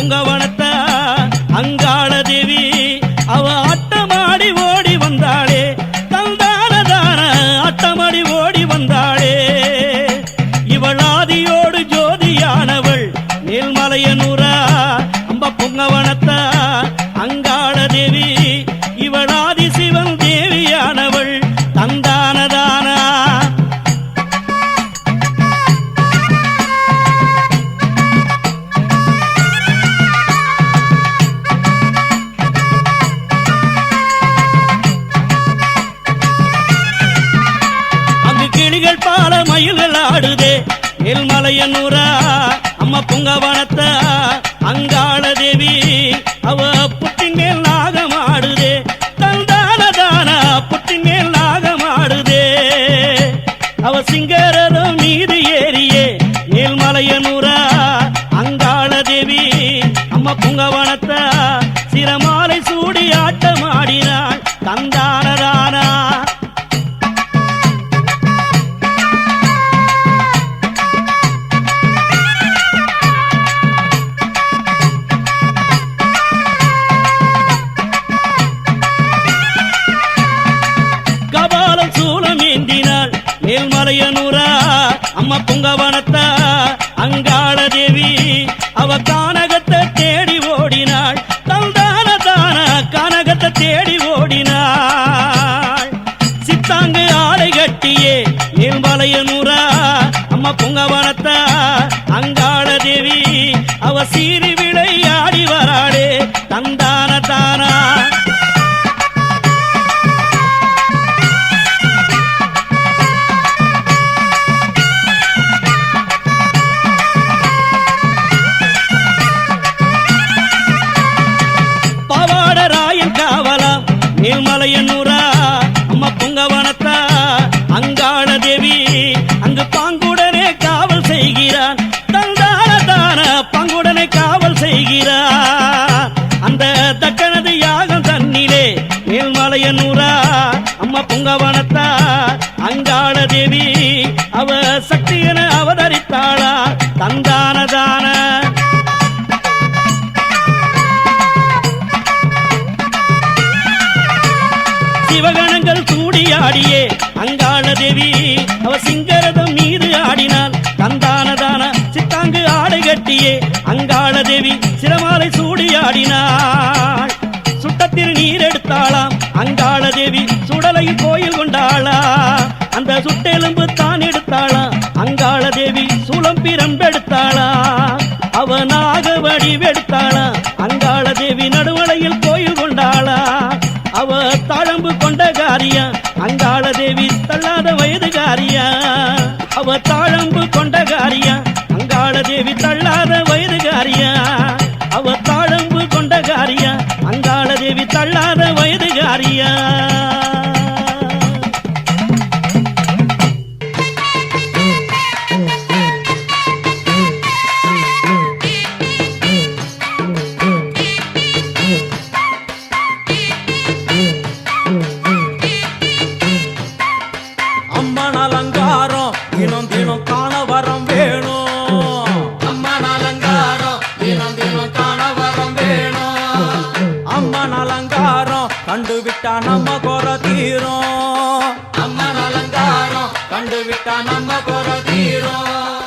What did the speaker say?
உங்க புங்கவனத்த அங்காள தேவி அவ புட்டின் மேல் நாகம் ஆடுதே. தந்தான தான புட்டின் மேல் நாகம் ஆடுதே. அவ சிங்கரரும் மீது ஏறியே மேல்மலையனூரா அங்காள தேவி அம்மா புங்கவனத்த சிரமாலை சூடி ஆட்டமாடினாள் தந்தான மேல்மலையனூரா அம்மா புங்கவனத்தா அங்காள தேவி அவ கானகத்தை தேடி ஓடினாள். தந்தான தான கானகத்தை தேடி ஓடினாள். சித்தாங்கு ஆடை கட்டியே மேல்மலையனூரா அம்மா புங்கவனத்தா அங்காள தேவி அவ சீறி அம்மா புங்கவனத்தா அங்காள தேவி அவ சக்தி என அவதரித்தாளா? தந்தான தான சிவகணங்கள் ஆடியே அங்காள தேவி அவ சிங்கரதம் மீது ஆடினாள். தந்தானதான சித்தாங்கு ஆடை கட்டியே அங்காள தேவி சிரமாலை சூடி ஆடினாள். சுட்டத்தில் நீர் எடுத்தாளாம் அங்காள தேவி சுடலையில் கோயில் கொண்டாளா? அந்த சுட்டெலும்பு தான் எடுத்தாளா? அங்காள தேவி சூளம் பிரம்பெடுத்தாளா? அவனாக வடிவெடுத்தாளா? அங்காள தேவி நடுவலையில் கோயில் கொண்டாளா? அவ தாழம்பு கொண்ட காரியா? அங்காள தேவி தள்ளாத வயது காரியா? அவ தாழம்பு அலங்காரம் கண்டு விட்டா நம்ம குறை தீரும். அம்மன் அலங்காரம் கண்டு விட்டா நம்ம குறை தீரும்.